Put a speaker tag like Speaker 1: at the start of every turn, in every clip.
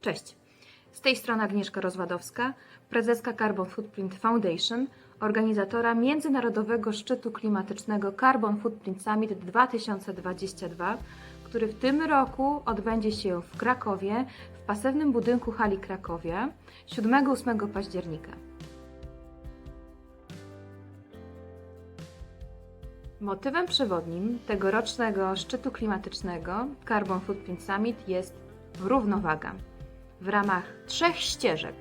Speaker 1: Cześć. Z tej strony Agnieszka Rozwadowska, prezeska Carbon Footprint Foundation, organizatora Międzynarodowego Szczytu Klimatycznego Carbon Footprint Summit 2022, który w tym roku odbędzie się w Krakowie, w pasywnym budynku hali Krakowie 7-8 października. Motywem przewodnim tegorocznego szczytu klimatycznego Carbon Footprint Summit jest równowaga w ramach trzech ścieżek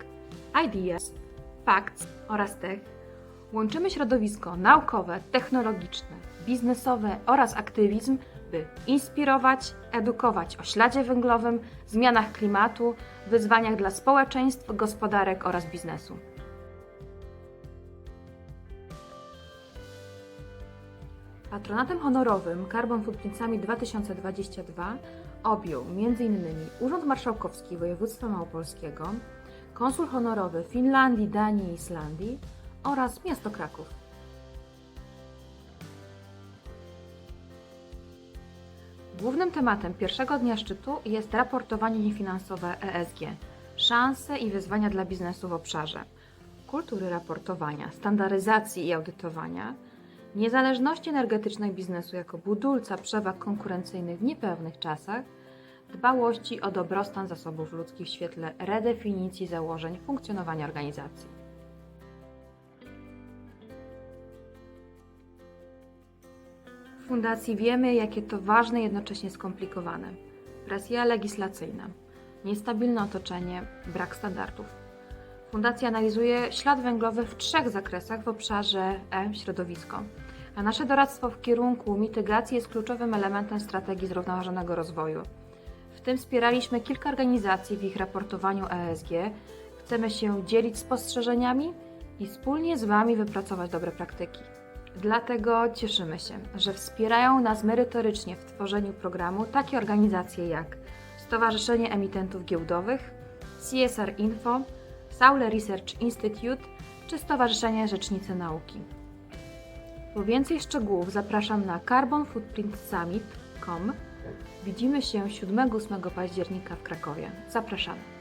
Speaker 1: Ideas, Facts oraz Tech łączymy środowisko naukowe, technologiczne, biznesowe oraz aktywizm, by inspirować, edukować o śladzie węglowym, zmianach klimatu, wyzwaniach dla społeczeństw, gospodarek oraz biznesu. Patronatem honorowym Carbon Footprint Summit 2022 objął m.in. Urząd Marszałkowski Województwa Małopolskiego, konsul honorowy Finlandii, Danii i Islandii oraz miasto Kraków. Głównym tematem pierwszego dnia szczytu jest raportowanie niefinansowe ESG, szanse i wyzwania dla biznesu w obszarze kultury raportowania, standaryzacji i audytowania, niezależności energetycznej biznesu jako budulca przewag konkurencyjnych w niepewnych czasach, dbałości o dobrostan zasobów ludzkich w świetle redefinicji założeń funkcjonowania organizacji. W Fundacji wiemy, jakie to ważne jednocześnie skomplikowane. Presja legislacyjna, niestabilne otoczenie, brak standardów. Fundacja analizuje ślad węglowy w trzech zakresach w obszarze E środowisko, a nasze doradztwo w kierunku mitygacji jest kluczowym elementem strategii zrównoważonego rozwoju. W tym wspieraliśmy kilka organizacji w ich raportowaniu ESG. Chcemy się dzielić spostrzeżeniami i wspólnie z Wami wypracować dobre praktyki. Dlatego cieszymy się, że wspierają nas merytorycznie w tworzeniu programu takie organizacje jak Stowarzyszenie Emitentów Giełdowych, CSR Info, Saule Research Institute czy Stowarzyszenie Rzecznicy Nauki. Po więcej szczegółów zapraszam na carbonfootprintsummit.com. Widzimy się 7-8 października w Krakowie. Zapraszamy.